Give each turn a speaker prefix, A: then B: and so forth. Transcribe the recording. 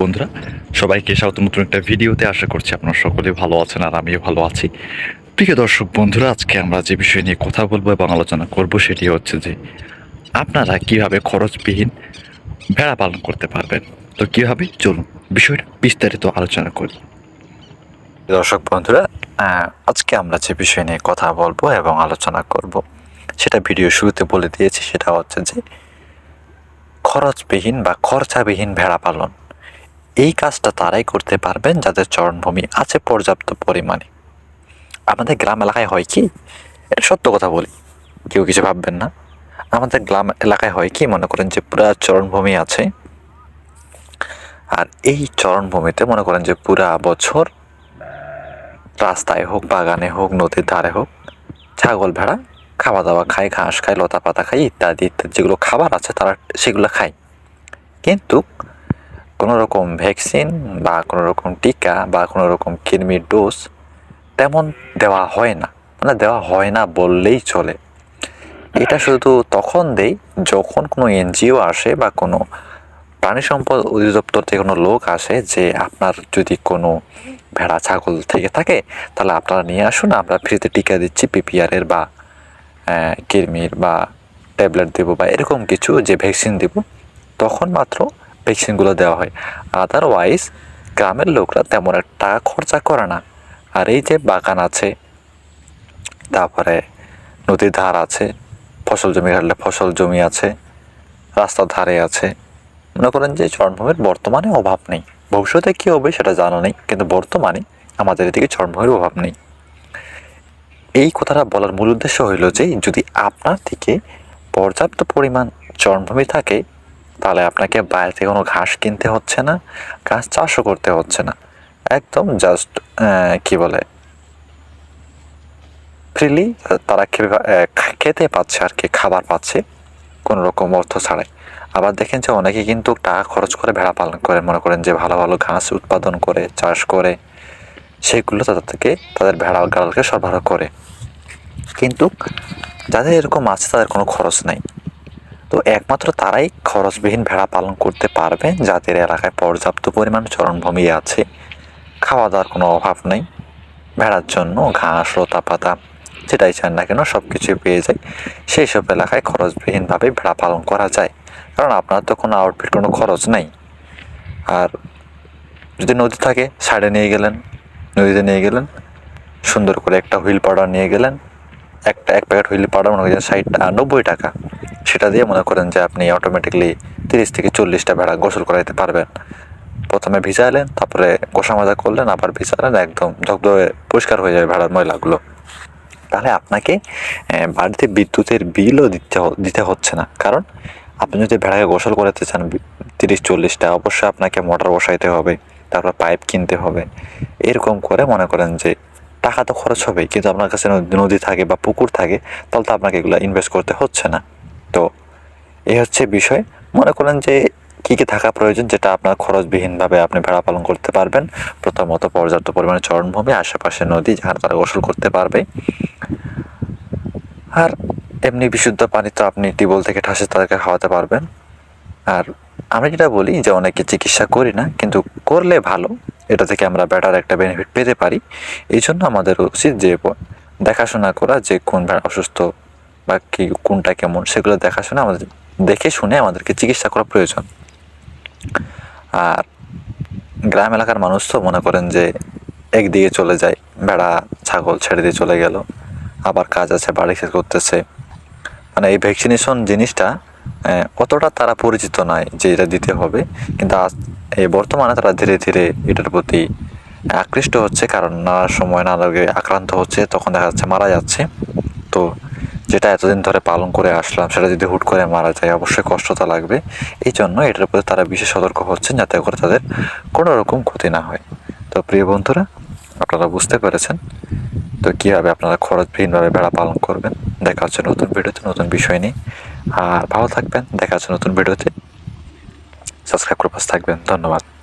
A: বন্ধুরা, সবাইকে স্বাগত নতুন একটা ভিডিওতে আশা করছি আপনারা সকলে ভালো আছেন আর আমিও ভালো আছি। প্রিয় দর্শক বন্ধুরা, আজকে আমরা যে বিষয় নিয়ে কথা বলব এবং আলোচনা করব সেটি হচ্ছে যে, আপনারা কীভাবে খরচবিহীন ভেড়া পালন করতে পারবেন? তো কীভাবে? চলুন বিষয়টা বিস্তারিত আলোচনা করি। দর্শক বন্ধুরা আজকে আমরা যে বিষয় নিয়ে কথা বলব এবং আলোচনা করব, সেটা ভিডিও শুরুতে বলে দিয়েছি, সেটা হচ্ছে যে, খরচবিহীন বা খরচাবিহীন ভেড়া পালন। এই কাজটা তারাই করতে পারবেন যাদের চরণভূমি আছে পর্যাপ্ত পরিমাণে। আমাদের গ্রাম এলাকায় হয় কি? এটা সত্য কথা বলি। কেউ কিছু ভাববেন না। আমাদের গ্রাম এলাকায় হয় কি? মনে করেন যে পুরা চরণভূমি আছে। আর এই চরণভূমিতে মনে করেন যে পুরা বছর রাস্তায় হোক, বাগানে হোক, নদীর ধারে হোক, ছাগল ভেড়া খাওয়া দাওয়া খায়, ঘাস খায় লতা পাতা খায়, ইত্যাদি ইত্যাদি যেগুলো খাবার আছে তারা সেগুলো খায়। কিন্তু কোনো রকম ভ্যাকসিন বা কোনো রকম টিকা বা কোনো রকম কৃমির ডোজ তেমন দেওয়া হয় না। মানে দেওয়া হয় না বললেই চলে। এটা শুধু তখন দেই যখন কোনো এনজিও আসে বা কোনো প্রাণী সম্পদ অধিদপ্তর থেকে কোনো লোক আসে যে আপনার যদি কোনো ভেড়া, ছাগল থেকে থাকে তাহলে আপনারা নিয়ে আসুন, আমরা ফ্রিতে টিকা দিচ্ছি পিপিআরের বা কৃমির বা ট্যাবলেট দেবো বা এরকম কিছু যে ভ্যাকসিন দেব। তখন মাত্র ভ্যাকসিনগুলো দেওয়া হয়। আদারওয়াইজ গ্রামের লোকরা তেমন একটা টাকা খরচা করে না। আর এই যে বাগান আছে, তারপরে নদীর ধার আছে, ফসল জমি ঘাটলে ফসল জমি আছে, রাস্তার ধারে আছে। মনে করেন যে চরণভূমির বর্তমানে অভাব নেই। ভবিষ্যতে কী হবে সেটা জানা নেই, কিন্তু বর্তমানে আমাদের এদিকে চরণভূমির অভাব নেই। এই কথাটা বলার মূল উদ্দেশ্য হইল যে, যদি আপনার দিকে পর্যাপ্ত পরিমাণ চরণভূমি থাকে তাহলে আপনাকে বাইরে থেকে কোনো ঘাস কিনতে হচ্ছে না, ঘাস চাষও করতে হচ্ছে না। একদম জাস্ট কি বলে? ফ্রিলি তারা খেতে পাচ্ছে আর কি, খাবার পাচ্ছে, কোনো রকম অর্থ ছাড়াই। আবার দেখেন যে অনেকে কিন্তু টাকা খরচ করে ভেড়া পালন করে মনে করেন যে ভালো ভালো ঘাস উৎপাদন করে, চাষ করে, সেগুলো তাদের থেকে তাদের ভেড়া গাড়ালকে সরবরাহ করে। কিন্তু যাদের এরকম আছে তাদের কোনো খরচ নাই। তো একমাত্র তারাই খরচবিহীন ভেড়া পালন করতে পারবে, যাদের এলাকায় পর্যাপ্ত পরিমাণ চরণভূমি আছে। খাওয়া দাওয়ার কোনো অভাব নেই। ভেড়ার জন্য ঘাস লতা পাতা যেটাই চান না কেন সব কিছুই পেয়ে যায়। সেই সব এলাকায় খরচবিহীনভাবে ভেড়া পালন করা যায়। কারণ আপনার তো কোনো আউটফিট কোনো খরচ নেই। আর যদি নদী থাকে সাইডে নিয়ে গেলেন, নদীতে নিয়ে গেলেন, সুন্দর করে একটা হুইল পাউডার নিয়ে গেলেন একটা এক প্যাকেট হুইল পাউডার মনে করেন ষাট নব্বই টাকা। সেটা দিয়ে মনে করেন যে আপনি অটোমেটিকলি তিরিশ থেকে চল্লিশটা ভেড়া গোসল করাইতে পারবেন। প্রথমে ভিজাইলেন, তারপরে গোসা মাজা করলেন, আবার ভিজালেন, একদম ঝকঝকে পরিষ্কার হয়ে যাবে ভেড়ার ময়লাগুলো। তাহলে আপনাকে বাড়িতে বিদ্যুতের বিলও দিতে দিতে হচ্ছে না। কারণ আপনি যদি ভেড়াকে গোসল করাতে চান তিরিশ, চল্লিশটা, অবশ্যই আপনাকে মোটর বসাইতে হবে, তারপর পাইপ কিনতে হবে। এরকম করে মনে করেন যে টাকা তো খরচ হবেই, কিন্তু আপনার কাছে নদী- থাকে বা পুকুর থাকে, তাহলে তো আপনাকে এগুলো ইনভেস্ট করতে হচ্ছে না। তো এই হচ্ছে বিষয়। মনে করেন যে কী কী থাকা প্রয়োজন যেটা আপনার খরচবিহীনভাবে আপনি ভেড়া পালন করতে পারবেন, প্রথমত পর্যাপ্ত পরিমাণে চরণভূমি, আশেপাশে নদী যেখানে তারা গোসল করতে পারবে। আর এমনি বিশুদ্ধ পানি তো আপনি টিউবওয়েল থেকে ঠাসে তাদেরকে খাওয়াতে পারবেন। আর আমরা যেটা বলি যে অনেকে চিকিৎসা করি না, কিন্তু করলে ভালো। এটা থেকে আমরা বেটার একটা বেনিফিট পেতে পারি। এই জন্য আমাদের উচিত যে, দেখাশোনা করা যে, কোন ভেড়া অসুস্থ বা কি, কোনটা কেমন, সেগুলো দেখাশোনা আমাদের, দেখে শুনে আমাদেরকে চিকিৎসা করা প্রয়োজন। আর গ্রাম এলাকার মানুষ তো মনে করেন যে, একদিকে চলে যায় ভেড়া ছাগল ছেড়ে দিয়ে চলে গেল, আবার কাজ আছে, বাড়ি করতেছে। মানে এই ভ্যাকসিনেশন জিনিসটা অতটা তারা পরিচিত নয় যে এটা দিতে হবে। কিন্তু আজ এই বর্তমানে তারা ধীরে ধীরে এটার প্রতি আকৃষ্ট হচ্ছে, কারণ নানা সময় নানা রোগে আক্রান্ত হচ্ছে, তখন দেখা যাচ্ছে মারা যাচ্ছে। তো যেটা এতদিন ধরে পালন করে আসলাম, সেটা যদি হুট করে মারা যায়, অবশ্যই কষ্টটা লাগবে। এই জন্য এটার প্রতি তারা বিশেষ সতর্ক হচ্ছেন যাতে করে তাদের কোনো রকম ক্ষতি না হয়। তো প্রিয় বন্ধুরা, আপনারা বুঝতে পেরেছেন তো কীভাবে আপনারা খরচবিহীনভাবে ভেড়া পালন করবেন? দেখা হচ্ছে নতুন ভিডিওতে, নতুন বিষয় নিয়ে। আর ভালো থাকবেন, দেখা হচ্ছে নতুন ভিডিওতে। সাবস্ক্রাইব করে পাশে থাকবেন। ধন্যবাদ।